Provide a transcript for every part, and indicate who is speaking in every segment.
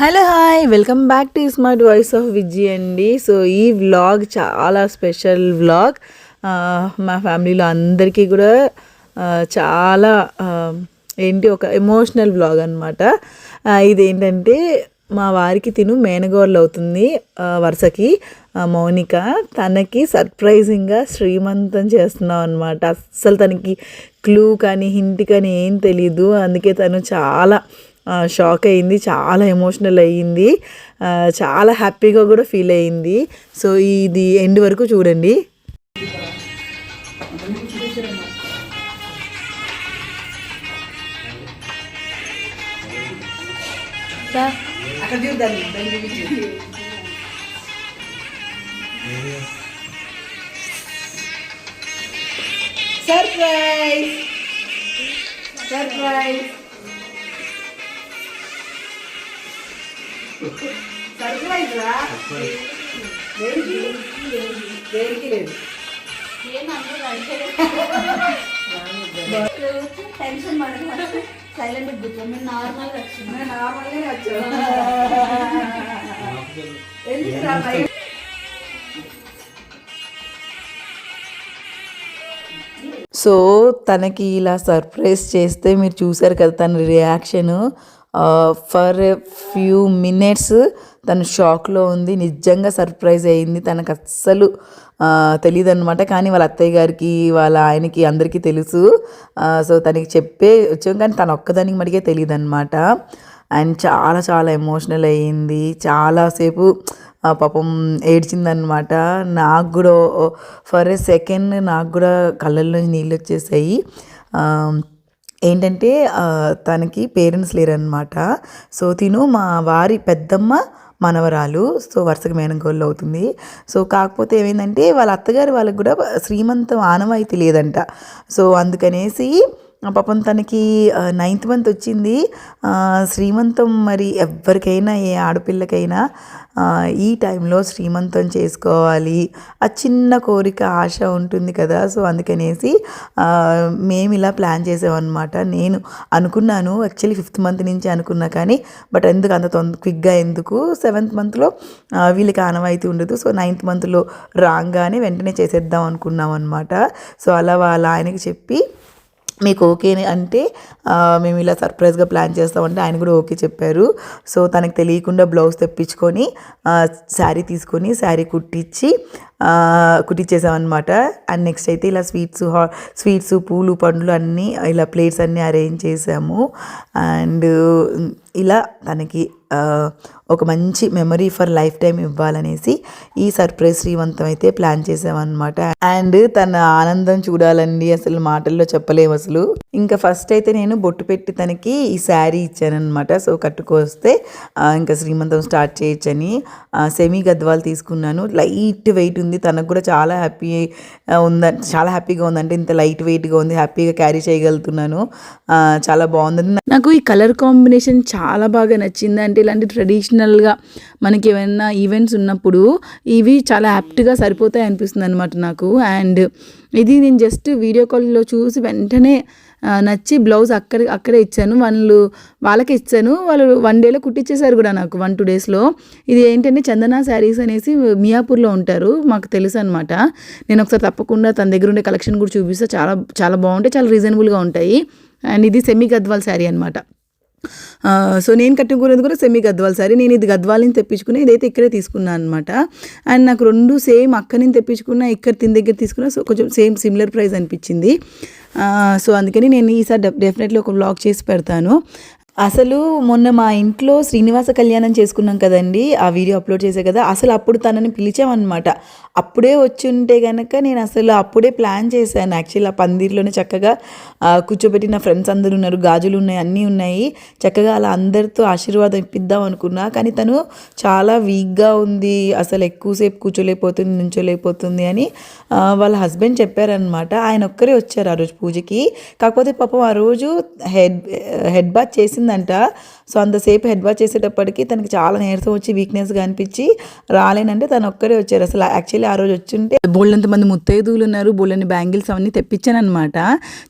Speaker 1: Hello hi welcome back to smart voice of Viji అండి. So ఈ vlog చాలా special vlog. మా ఫ్యామిలీలో అందరికీ కూడా చాలా ఏంటి ఒక ఎమోషనల్ వ్లాగ్ అనమాట ఇదేంటంటే మా వారికి తిను మేనగోర్లు అవుతుంది వరుసకి మౌనిక. తనకి సర్ప్రైజింగ్గా శ్రీమంతం చేస్తున్నాం అనమాట అస్సలు తనకి క్లూ కానీ హింట్ కానీ ఏం తెలీదు. అందుకే తను చాలా షాక్ అయింది చాలా ఎమోషనల్ అయ్యింది. చాలా హ్యాపీగా కూడా ఫీల్ అయ్యింది. సో ఇది ఎండ్ వరకు చూడండి. అక్కడ సర్ప్రైజ్ సర్ప్రైజ్ సర్ప్రైజ్ రా దేనికి దేనికి లేదు.
Speaker 2: టెన్షన్ పడదు సైలెంట్ కూర్చో. మేము
Speaker 1: ఎందుకు రా భయం? సో తనకి ఇలా సర్ప్రైజ్ చేస్తే మీరు చూసారు కదా తన రియాక్షన్ ఫర్ ఫ్యూ మినిట్స్ తను షాక్లో ఉంది. నిజంగా సర్ప్రైజ్ అయింది. తనకు అస్సలు తెలియదు అనమాట కానీ వాళ్ళ అత్తయ్య గారికి వాళ్ళ ఆయనకి అందరికీ తెలుసు. సో తనకి చెప్పే వచ్చాం. కానీ తను ఒక్కదానికి మటుకే తెలియదు అనమాట అండ్ చాలా చాలా ఎమోషనల్ అయ్యింది. చాలాసేపు పాపం ఏడ్చిందనమాట నాకు కూడా ఫర్ ఎ సెకండ్ నాకు కూడా కళ్ళల్లో నీళ్ళు వచ్చేసాయి. ఏంటంటే తనకి పేరెంట్స్ లేరనమాట సో తిను మా వారి పెద్దమ్మ మనవరాలు సో వరుసగా మేనగోళ్ళు అవుతుంది. సో కాకపోతే ఏమైందంటే వాళ్ళ అత్తగారు వాళ్ళకి కూడా శ్రీమంతం ఆనవాయితీ లేదంట. సో అందుకనేసి పాపం తనకి నైన్త్ మంత్ వచ్చింది. శ్రీమంతం మరి ఎవరికైనా ఏ ఆడపిల్లకైనా ఈ టైంలో శ్రీమంతం చేసుకోవాలి. ఆ చిన్న కోరిక ఆశ ఉంటుంది కదా. సో అందుకనేసి మేము ఇలా ప్లాన్ చేసామన్నమాట. నేను అనుకున్నాను యాక్చువల్లీ ఫిఫ్త్ మంత్ నుంచి అనుకున్నా కానీ బట్ ఎందుకు అంత తొంద క్విక్గా ఎందుకు? సెవెంత్ మంత్లో వీళ్ళకి ఆనవాయితీ ఉండదు. సో నైన్త్ మంత్లో రాగానే వెంటనే చేసేద్దాం అనుకున్నాం అనమాట సో అలా వాళ్ళ ఆయనకి చెప్పి మీకు ఓకే అంటే మేము ఇలా సర్ప్రైజ్గా ప్లాన్ చేస్తామంటే ఆయన కూడా ఓకే చెప్పారు. సో తనకు తెలియకుండా బ్లౌజ్ తెప్పించుకొని శారీ తీసుకొని శారీ కుట్టించి కుట్టించేసామన్నమాట అండ్ నెక్స్ట్ అయితే ఇలా స్వీట్స్ హా స్వీట్స్ పూలు పండ్లు అన్నీ ఇలా ప్లేట్స్ అన్నీ అరేంజ్ చేసాము. అండ్ ఇలా తనకి ఒక మంచి మెమరీ ఫర్ లైఫ్ టైం ఇవ్వాలనేసి ఈ సర్ప్రైజ్ శ్రీవంతం అయితే ప్లాన్ చేసామన్నమాట. అండ్ తన ఆనందం చూడాలండి అసలు మాటల్లో చెప్పలేము అసలు. ఇంకా ఫస్ట్ అయితే నేను బొట్టు పెట్టి తనకి ఈ శారీ ఇచ్చానమాట సో కట్టుకొస్తే ఇంకా శ్రీమంతం స్టార్ట్ చేయొచ్చని సెమీ గద్వాలు తీసుకున్నాను. లైట్ వెయిట్ ఉంది. తనకు కూడా చాలా హ్యాపీ ఉంద చాలా హ్యాపీగా ఉందంటే ఇంత లైట్ వెయిట్గా ఉంది. హ్యాపీగా క్యారీ చేయగలుగుతున్నాను. చాలా బాగుంది నాకు ఈ కలర్ కాంబినేషన్ చాలా చాలా బాగా నచ్చింది. అంటే ఇలాంటి ట్రెడిషనల్గా మనకి ఏమైనా ఈవెంట్స్ ఉన్నప్పుడు ఇవి చాలా యాప్ట్గా సరిపోతాయి అనిపిస్తుంది అనమాట నాకు. అండ్ ఇది నేను జస్ట్ వీడియో కాల్లో చూసి వెంటనే నచ్చి బ్లౌజ్ అక్కడ అక్కడే ఇచ్చాను. వాళ్ళు వాళ్ళకే ఇచ్చాను. వాళ్ళు వన్ డేలో కుట్టించేశారు కూడా నాకు వన్ టూ డేస్లో ఇది ఏంటంటే చందన శారీస్ అనేసి మియాపూర్లో ఉంటారు. మాకు తెలుసు అనమాట నేను ఒకసారి తప్పకుండా తన దగ్గర ఉండే కలెక్షన్ కూడా చూపిస్తే. చాలా చాలా బాగుంటాయి. చాలా రీజనబుల్గా ఉంటాయి. అండ్ ఇది సెమీ గద్వాల్ శారీ అనమాట సో నేను కట్టుకునేది కూడా సెమీ గద్వాల్ సారీ నేను ఇది గద్వాల్ నుంచి తెప్పించుకున్నా ఇదైతే ఇక్కడే తీసుకున్నాను అనమాట అండ్ నాకు రెండు సేమ్ అక్క నుంచి తెప్పించుకున్నా ఇక్కడ తిని దగ్గర తీసుకున్నా సో కొంచెం సేమ్ సిమిలర్ ప్రైస్ అనిపించింది. సో అందుకని నేను ఈసారి డెఫినెట్లీ ఒక బ్లాగ్ చేసి పెడతాను. అసలు మొన్న మా ఇంట్లో శ్రీనివాస కళ్యాణం చేసుకున్నాం కదండి. ఆ వీడియో అప్లోడ్ చేసే కదా అసలు అప్పుడు తనని పిలిచామన్నమాట. అప్పుడే వచ్చి ఉంటే కనుక నేను అసలు అప్పుడే ప్లాన్ చేశాను. యాక్చువల్లీ ఆ పందిర్లోనే చక్కగా కూర్చోబెట్టిన ఫ్రెండ్స్ అందరూ ఉన్నారు గాజులు ఉన్నాయి అన్నీ ఉన్నాయి. చక్కగా అలా అందరితో ఆశీర్వాదం ఇప్పిద్దాం అనుకున్నా. కానీ తను చాలా వీక్గా ఉంది. అసలు ఎక్కువసేపు కూర్చోలేకపోతుంది నుంచోలేకపోతుంది అని వాళ్ళ హస్బెండ్ చెప్పారనమాట ఆయన ఒక్కరే వచ్చారు ఆ రోజు పూజకి. కాకపోతే పాపం ఆ రోజు హెడ్ హెడ్ బాత్ చేసిందంట సో అంతసేపు హెడ్ వాష్ చేసేటప్పటికి తనకి చాలా నీరసం వచ్చి వీక్నెస్గా అనిపించి రాలేనంటే తను ఒక్కరే వచ్చారు. అసలు యాక్చువల్లీ ఆ రోజు వచ్చింటే బోళ్ళంత మంది ముత్తైదువులు ఉన్నారు. బోళ్ళని బ్యాంగిల్స్ అవన్నీ తెప్పించాను అనమాట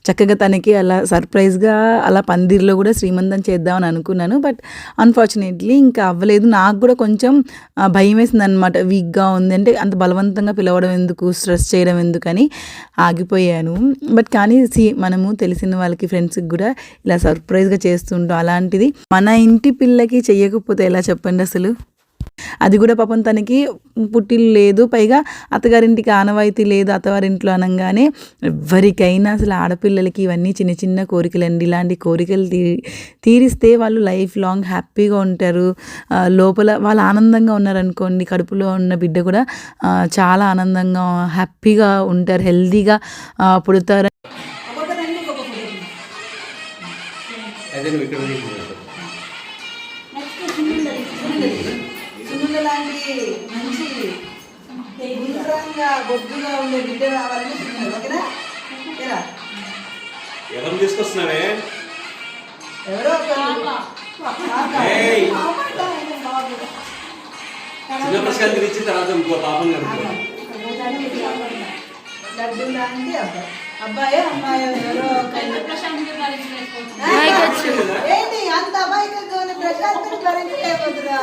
Speaker 1: చక్కగా తనకి అలా సర్ప్రైజ్గా అలా పందిర్లో కూడా శ్రీమంతం చేద్దామని అనుకున్నాను. బట్ అన్ఫార్చునేట్లీ ఇంకా అవ్వలేదు. నాకు కూడా కొంచెం భయం వేసింది అనమాట వీక్గా ఉంది అంటే అంత బలవంతంగా పిలవడం ఎందుకు స్ట్రెస్ చేయడం ఎందుకని ఆగిపోయాను. బట్ కానీ సి మనము తెలిసిన వాళ్ళకి ఫ్రెండ్స్కి కూడా ఇలా సర్ప్రైజ్గా చేస్తుంటాం. అలాంటిది మన ఇంటి పిల్లకి చెయ్యకపోతే ఎలా చెప్పండి అసలు? అది కూడా పాపం తనకి పుట్టిల్లు లేదు. పైగా అత్తగారింటికి ఆనవాయితీ లేదు. అత్తవారింట్లో అనగానే ఎవరికైనా అసలు ఆడపిల్లలకి ఇవన్నీ చిన్న చిన్న కోరికలండి ఇలాంటి కోరికలు తీ తీరిస్తే వాళ్ళు లైఫ్ లాంగ్ హ్యాపీగా ఉంటారు. లోపల వాళ్ళు ఆనందంగా ఉన్నారనుకోండి. కడుపులో ఉన్న బిడ్డ కూడా చాలా ఆనందంగా హ్యాపీగా ఉంటారు. హెల్తీగా పుడతారు.
Speaker 2: సున్నుండలు సున్నుండలు సున్నుండ లాంటి మంచి గుండ్రంగా బొద్దుగా ఉండే బిడ్డ రావాలని సున్నుండలు ఓకేనా? ఓకేనా?
Speaker 3: ఎవరు తీసుకొస్తున్నావే
Speaker 2: ఎవరో
Speaker 3: చిన్న ప్రశాంతి ఇచ్చిన తర్వాత ఇంకో పాపం కనుక్కో
Speaker 2: లడ్డు లాంటి అబ్బాయి అబ్బాయో అమ్మాయో ఎవరో. ఏంటి అంత అమాయకంగా ప్రశాంత్ భరించలేకపోతురా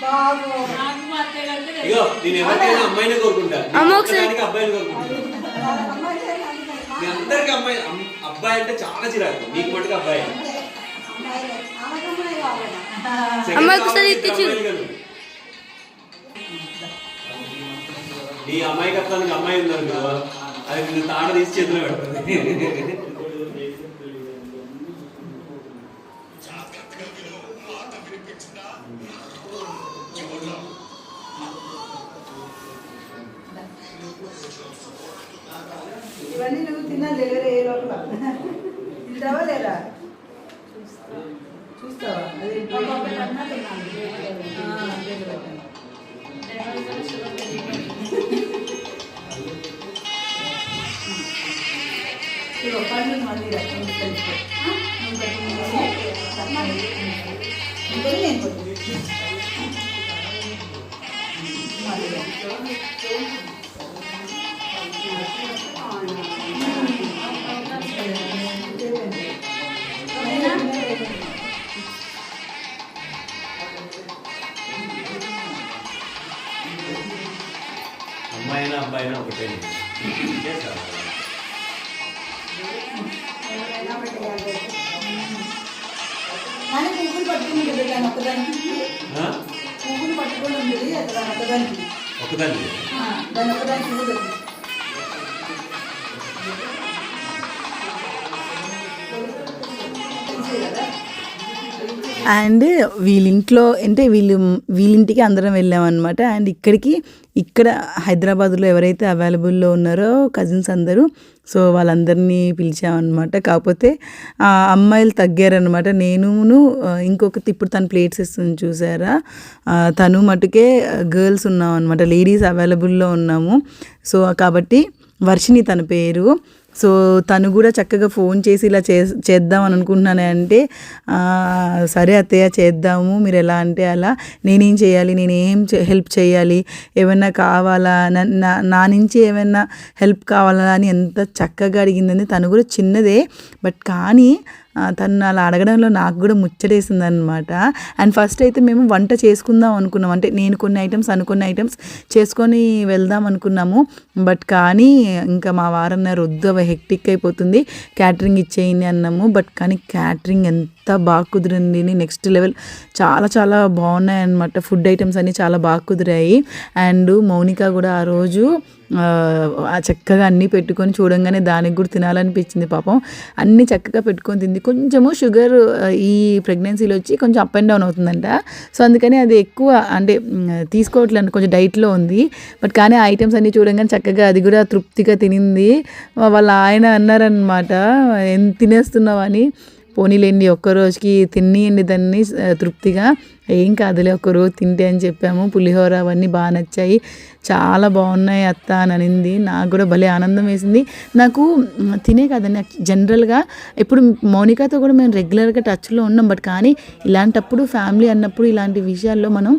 Speaker 2: బాబు.
Speaker 3: ఇగో నేను ఎవరికైనా అమ్మాయినే కోరుకుంటా. అబ్బాయిని కోరుకుంటా.
Speaker 2: అమ్మాయి
Speaker 3: అందరికి అమ్మాయి అమ్- అబ్బాయి అంటే చాలా చిరాకు. నీకు మటుకు అబ్బాయి.
Speaker 2: అమ్మాయి
Speaker 4: అమ్మాయికి
Speaker 3: కావాలి,
Speaker 4: ఇచ్చి.
Speaker 3: నీ అమ్మాయికత్వానికి అమ్మాయి ఉందనుకో అది నిన్ను తాడ తీసి చేతిలో పెడుతుంది
Speaker 2: ఇవన్నీ నువ్వు తిన్నా డెలివరీ ఏ లోపల. తింటావా లేదా?
Speaker 3: అమ్మాయినా అబ్బాయినా ఒకటే చేస్తావా?
Speaker 2: కానీ పువ్వులు పట్టుకుని ఉంటుంది దాని ఒక్కదానికి
Speaker 3: ఆ?
Speaker 2: పువ్వులు పట్టుకొని ఉంటుంది దాని ఒక్కదానికి
Speaker 1: అండ్ వీళ్ళింట్లో అంటే వీళ్ళు వీళ్ళింటికి అందరం వెళ్ళామన్నమాట. అండ్ ఇక్కడికి ఇక్కడ హైదరాబాద్లో ఎవరైతే అవైలబుల్లో ఉన్నారో కజిన్స్ అందరూ సో వాళ్ళందరినీ పిలిచామన్నమాట. కాకపోతే ఆ అమ్మాయిలు తగ్గారనమాట నేనును ఇంకొకటి ఇప్పుడు తను ప్లేట్స్ ఇస్తుంది చూసారా? తను మటుకే గర్ల్స్ ఉన్నాం అనమాట లేడీస్ అవైలబుల్లో ఉన్నాము. సో కాబట్టి వర్షిని తన పేరు. సో తను కూడా చక్కగా ఫోన్ చేసి ఇలా చే చేద్దాం అని అనుకుంటున్నాను అంటే సరే అత్తయ్య చేద్దాము మీరు ఎలా అంటే అలా నేనేం చేయాలి నేను ఏం హెల్ప్ చేయాలి ఏమైనా కావాలా నా- నా నుంచి ఏమైనా హెల్ప్ కావాలా అని ఎంత చక్కగా అడిగిందని తను కూడా చిన్నదే బట్ కానీ తను అలా అడగడంలో నాకు కూడా ముచ్చటేసింది అనమాట అండ్ ఫస్ట్ అయితే మేము వంట చేసుకుందాం అనుకున్నాం. అంటే నేను కొన్ని ఐటమ్స్ అనుకున్న ఐటమ్స్ చేసుకొని వెళ్దాం అనుకున్నాము. బట్ కానీ ఇంకా మా వారన్నారు వద్దు అవి హెక్టిక్ అయిపోతుంది. క్యాటరింగ్ ఇచ్చేయండి అన్నాము. బట్ కానీ క్యాటరింగ్ ఎంత బాగా కుదిరింది. నెక్స్ట్ లెవెల్ చాలా చాలా బాగున్నాయి అనమాట ఫుడ్ ఐటమ్స్ అన్నీ చాలా బాగా కుదిరాయి. అండ్ మౌనిక కూడా ఆ రోజు ఆ, చక్కగా అన్నీ పెట్టుకొని చూడంగానే దానికి కూడా తినాలనిపించింది పాపం. అన్నీ చక్కగా పెట్టుకొని తింది. కొంచెము షుగర్ ఈ ప్రెగ్నెన్సీలో వచ్చి కొంచెం అప్ అండ్ డౌన్ అవుతుందంట. సో అందుకని అది ఎక్కువ అంటే తీసుకోవట్లేదు. కొంచెం డైట్లో ఉంది. బట్ కానీ ఐటమ్స్ అన్నీ చూడంగానే చక్కగా అది కూడా తృప్తిగా తినింది. వాళ్ళ ఆయన అన్నారనమాట ఎంత తినేస్తున్నావు అని. పోనీలేండి ఒక్క రోజుకి తినియండి దాన్ని తృప్తిగా. ఏం కాదులే ఒక్కరోజు తింటే అని చెప్పాము. పులిహోర అవన్నీ బాగా నచ్చాయి. చాలా బాగున్నాయి అత్త అని అనింది. నాకు కూడా భలే ఆనందం వేసింది. నాకు తినే కదండి జనరల్గా ఇప్పుడు మౌనికతో కూడా మేము రెగ్యులర్గా టచ్లో ఉన్నాం. బట్ కానీ ఇలాంటప్పుడు ఫ్యామిలీ అన్నప్పుడు ఇలాంటి విషయాల్లో మనం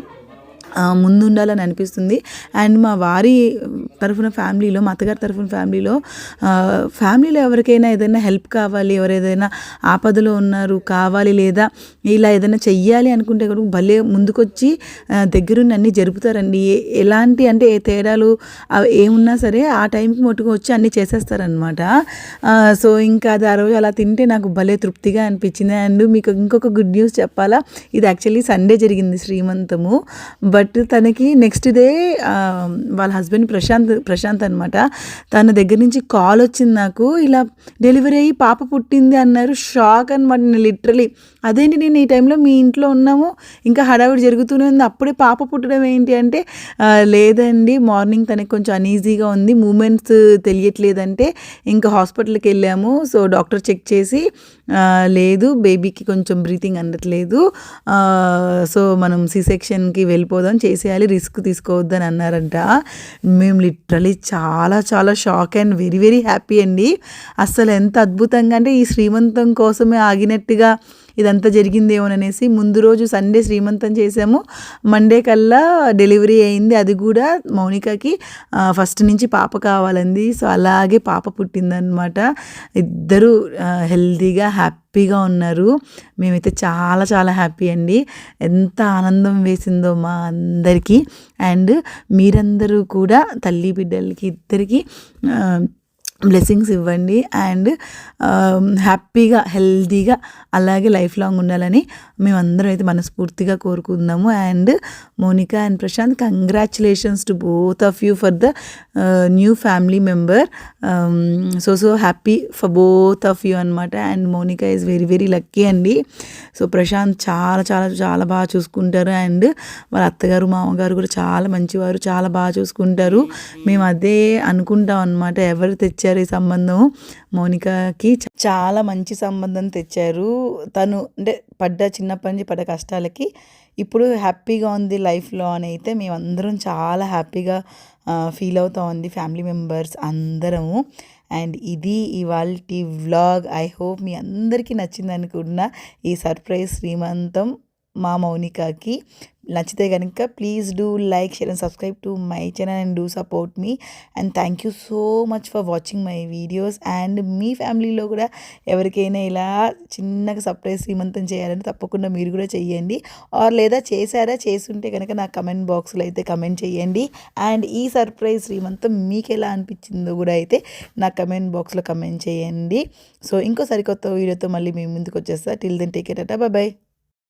Speaker 1: ముందుండాలని అనిపిస్తుంది. అండ్ మా వారి తరఫున ఫ్యామిలీలో మా అత్తగారి తరఫున ఫ్యామిలీలో ఫ్యామిలీలో ఎవరికైనా ఏదైనా హెల్ప్ కావాలి ఎవరు ఏదైనా ఆపదలో ఉన్నారు కావాలి లేదా ఇలా ఏదైనా చెయ్యాలి అనుకుంటే కూడా భలే ముందుకొచ్చి ఆ, దగ్గరుండి అన్నీ జరుపుతారండి. ఏ- ఎలాంటి అంటే ఏ తేడాలు ఏమున్నా సరే ఆ టైంకి మట్టుకు వచ్చి అన్నీ చేసేస్తారనమాట సో ఇంకా అది ఆ రోజు అలా తింటే నాకు భలే తృప్తిగా అనిపించింది. అండ్ మీకు ఇంకొక గుడ్ న్యూస్ చెప్పాలా? ఇది యాక్చువల్లీ సండే జరిగింది శ్రీమంతము. బట్ బట్ తనకి నెక్స్ట్ డే వాళ్ళ హస్బెండ్ ప్రశాంత్ ప్రశాంత్ అనమాట తన దగ్గర నుంచి కాల్ వచ్చింది నాకు. ఇలా డెలివరీ అయ్యి పాప పుట్టింది అన్నారు. షాక్ అనమాట నేను లిటరలీ అదేంటి నేను ఈ టైంలో మీ ఇంట్లో ఉన్నాము? ఇంకా హడావిడి జరుగుతూనే ఉంది. అప్పుడే పాప పుట్టడం ఏంటి? అంటే లేదండి. మార్నింగ్ తనకి కొంచెం అనీజీగా ఉంది. మూమెంట్స్ తెలియట్లేదంటే ఇంకా హాస్పిటల్కి వెళ్ళాము. సో డాక్టర్ చెక్ చేసి లేదు. బేబీకి కొంచెం బ్రీతింగ్ అందట్లేదు. సో మనం సి సెక్షన్కి వెళ్ళిపోదాం చేసేయాలి? రిస్క్ తీసుకోవద్దని అన్నారంట. మేము లిటరలీ చాలా చాలా shock and very very happy అండి. అసలు ఎంత అద్భుతంగా అంటే ఈ శ్రీమంతం కోసమే ఆగినట్టుగా ఇదంతా జరిగిందేమోననేసి ముందు రోజు సండే శ్రీమంతం చేసాము మండే కల్లా డెలివరీ అయింది. అది కూడా మౌనికకి ఫస్ట్ నుంచి పాప కావాలంది. సో అలాగే పాప పుట్టిందనమాట ఇద్దరు ఆ, హెల్తీగా హ్యాపీగా ఉన్నారు. మేమైతే చాలా చాలా హ్యాపీ అండి. ఎంత ఆనందం వేసిందో మా అందరికీ. అండ్ మీరందరూ కూడా తల్లి బిడ్డలకి ఇద్దరికి బ్లెస్సింగ్స్ ఇవ్వండి అండ్ హ్యాపీగా హెల్తీగా అలాగే లైఫ్ లాంగ్ ఉండాలని మేమందరం అయితే మనస్ఫూర్తిగా కోరుకుందాము. And Monika and Prashanth congratulations to both of you for the new family member. So so happy for both of you అనమాట and Monika is very very lucky అండి. సో ప్రశాంత్ చాలా చాలా చాలా బాగా చూసుకుంటారు. అండ్ వాళ్ళ అత్తగారు మామగారు కూడా చాలా మంచివారు చాలా బాగా చూసుకుంటారు. మేము అదే అనుకుంటాం అనమాట ఎవరు తెచ్చారు ఈ సంబంధం. మౌనికకి చాలా మంచి సంబంధం తెచ్చారు. తను అంటే పడ్డ చిన్నప్పటి నుంచి పడ్డ కష్టాలకి ఇప్పుడు హ్యాపీగా ఉంది లైఫ్లో అని అయితే మేమందరం చాలా హ్యాపీగా ఫీల్ అవుతా ఉంది ఫ్యామిలీ మెంబర్స్ అందరము. అండ్ ఇది ఇవాళ వ్లాగ్. ఐ హోప్ మీ అందరికీ నచ్చింది అనుకున్న ఈ సర్ప్రైజ్ శ్రీమంతం మా మౌనికకి. నచ్చితే కనుక please do like share and subscribe to my channel and do support me and thank you so much for watching my videos and మీ ఫ్యామిలీలో కూడా ఎవరికైనా ఇలా చిన్నగా సర్ప్రైజ్ శ్రీమంతం చేయాలని తప్పకుండా మీరు కూడా చేయండి ఆర్ లేదా చేశారా చేస్తుంటే కనుక నా కమెంట్ బాక్స్లో అయితే కమెంట్ చేయండి అండ్ ఈ సర్ప్రైజ్ శ్రీమంతం మీకు ఎలా అనిపించిందో కూడా అయితే నా కమెంట్ బాక్స్లో కమెంట్ చేయండి సో ఇంకో సరికొత్త వీడియోతో మళ్ళీ మేము ముందుకు వచ్చేస్తా. Till then take at bye